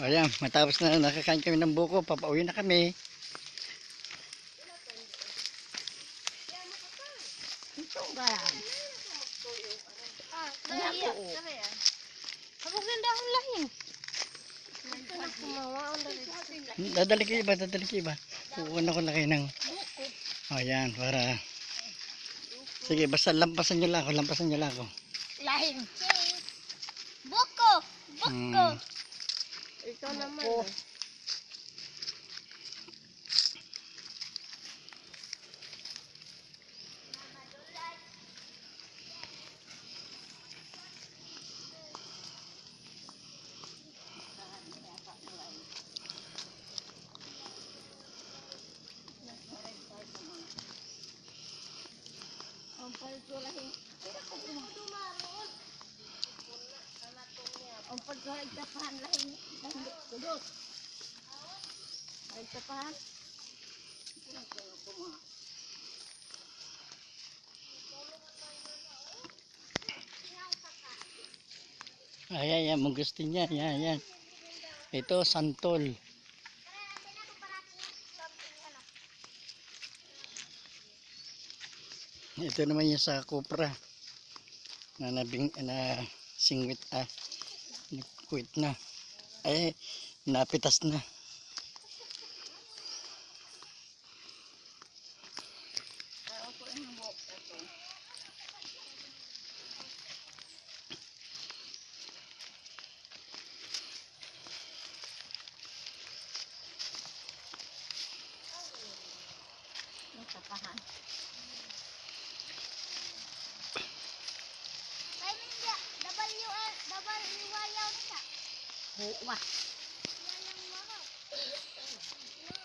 Ayan, matapos na nakakain kami ng buko, papauwi na kami. Ito ba. Habog ganda ang lahing. Ito na kumawa ang dali. Dadali kayo ba? Dadali kayo ba? Kukuha ko na kayo ng... Ayan, para... Sige, basta lampasan nyo lang ako, lampasan nyo lang ako. Lahing. Boko! Hmm. Ito naman. Oh. Ang palto lahing. Ang palto lahing tapahan lahing. Lahing kudot. Lahing tapahan. Ayan, ayan, mong gusto niya. Ayan, ayan. Ito, santol. Ito naman yung sa kupra. Na nabing, na singwit, ah, quit na. Ay, napitas na. Ang Sabar, ini wayang tak? Oh, wah. Wayang mahal.